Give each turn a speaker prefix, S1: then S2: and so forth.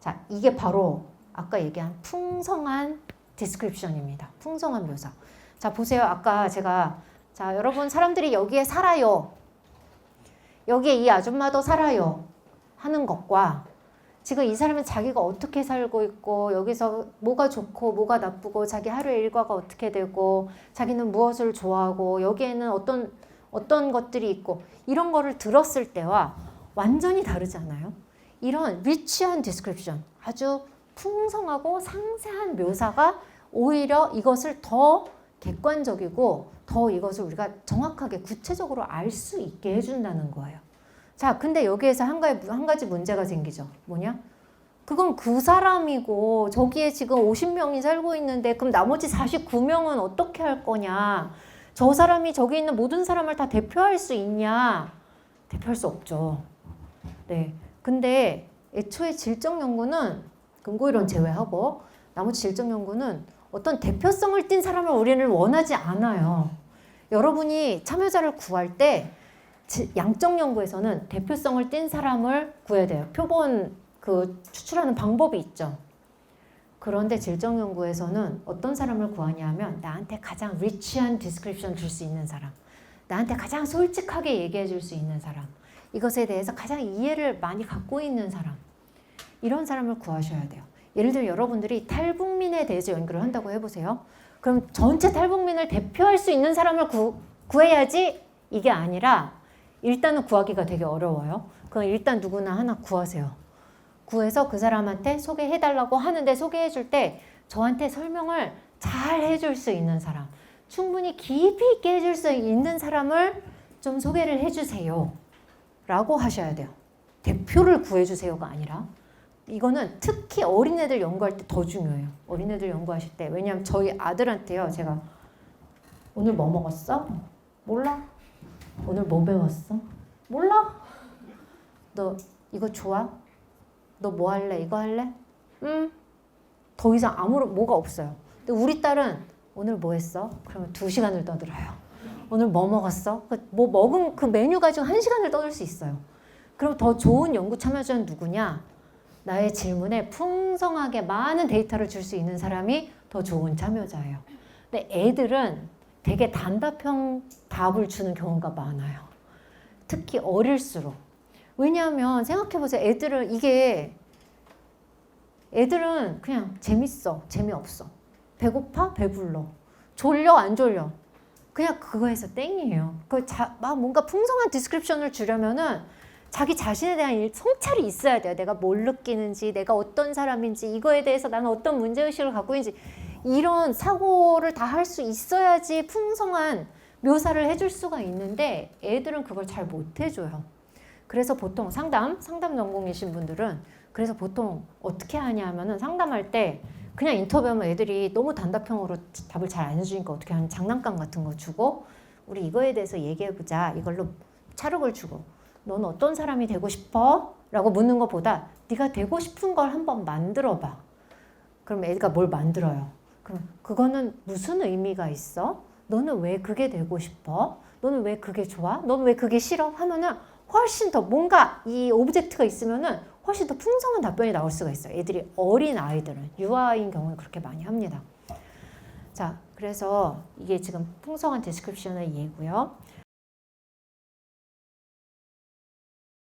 S1: 자, 이게 바로 아까 얘기한 풍성한 디스크립션입니다. 풍성한 묘사. 자, 보세요. 아까 제가 자, 여러분 사람들이 여기에 살아요. 여기에 이 아줌마도 살아요. 하는 것과 지금 이 사람은 자기가 어떻게 살고 있고 여기서 뭐가 좋고 뭐가 나쁘고 자기 하루의 일과가 어떻게 되고 자기는 무엇을 좋아하고 여기에는 어떤 어떤 것들이 있고 이런 거를 들었을 때와 완전히 다르잖아요. 이런 리치한 디스크립션 아주 풍성하고 상세한 묘사가 오히려 이것을 더 객관적이고 더 이것을 우리가 정확하게 구체적으로 알 수 있게 해준다는 거예요. 자, 근데 여기에서 한 가지, 한 가지 문제가 생기죠. 뭐냐? 그건 그 사람이고, 저기에 지금 50명이 살고 있는데, 그럼 나머지 49명은 어떻게 할 거냐? 저 사람이 저기 있는 모든 사람을 다 대표할 수 있냐? 대표할 수 없죠. 네. 근데 애초에 질적 연구는 근거이론 제외하고, 나머지 질적 연구는 어떤 대표성을 띈 사람을 우리는 원하지 않아요. 여러분이 참여자를 구할 때 지- 양적 연구에서는 대표성을 띈 사람을 구해야 돼요. 표본 그 추출하는 방법이 있죠. 그런데 질적 연구에서는 어떤 사람을 구하냐 하면 나한테 가장 리치한 디스크립션 줄 수 있는 사람. 나한테 가장 솔직하게 얘기해 줄 수 있는 사람. 이것에 대해서 가장 이해를 많이 갖고 있는 사람. 이런 사람을 구하셔야 돼요. 예를 들어 여러분들이 탈북민에 대해서 연구를 한다고 해보세요. 그럼 전체 탈북민을 대표할 수 있는 사람을 구, 구해야지 이게 아니라 일단은 구하기가 되게 어려워요. 그럼 일단 누구나 하나 구하세요. 구해서 그 사람한테 소개해달라고 하는데 소개해줄 때 저한테 설명을 잘 해줄 수 있는 사람, 충분히 깊이 있게 해줄 수 있는 사람을 좀 소개를 해주세요. 라고 하셔야 돼요. 대표를 구해주세요가 아니라. 이거는 특히 어린애들 연구할 때 더 중요해요. 어린애들 연구하실 때. 왜냐하면 저희 아들한테요. 제가 오늘 뭐 먹었어? 몰라. 오늘 뭐 배웠어? 몰라. 너 이거 좋아? 너 뭐 할래? 이거 할래? 응. 더 이상 아무런 뭐가 없어요. 근데 우리 딸은 오늘 뭐 했어? 그러면 두 시간을 떠들어요. 오늘 뭐 먹었어? 그뭐 먹은 그 메뉴 가지고 한 시간을 떠들 수 있어요. 그럼 더 좋은 연구 참여자는 누구냐? 나의 질문에 풍성하게 많은 데이터를 줄 수 있는 사람이 더 좋은 참여자예요. 근데 애들은 되게 단답형 답을 주는 경우가 많아요. 특히 어릴수록. 왜냐하면 생각해보세요. 애들은 이게 애들은 그냥 재밌어, 재미없어. 배고파, 배불러. 졸려, 안 졸려. 그냥 그거에서 땡이에요. 그 자, 막 뭔가 풍성한 디스크립션을 주려면은 자기 자신에 대한 일- 성찰이 있어야 돼요. 내가 뭘 느끼는지, 내가 어떤 사람인지, 이거에 대해서 나는 어떤 문제의식을 갖고 있는지, 이런 사고를 다 할 수 있어야지 풍성한 묘사를 해줄 수가 있는데 애들은 그걸 잘 못 해줘요. 그래서 보통 상담, 상담 전공이신 분들은 그래서 보통 어떻게 하냐 하면은 상담할 때 그냥 인터뷰하면 애들이 너무 단답형으로 답을 잘 안 해주니까 어떻게 하면 장난감 같은 거 주고 우리 이거에 대해서 얘기해보자 이걸로 찰흙을 주고 너는 어떤 사람이 되고 싶어? 라고 묻는 것보다 네가 되고 싶은 걸 한번 만들어봐. 그럼 애가 뭘 만들어요? 그럼 그거는 무슨 의미가 있어? 너는 왜 그게 되고 싶어? 너는 왜 그게 좋아? 너는 왜 그게 싫어? 하면은 훨씬 더 뭔가 이 오브젝트가 있으면은 훨씬 더 풍성한 답변이 나올 수가 있어요. 애들이 어린 아이들은 유아인 경우는 그렇게 많이 합니다. 자, 그래서 이게 지금 풍성한 디스크립션의 예고요.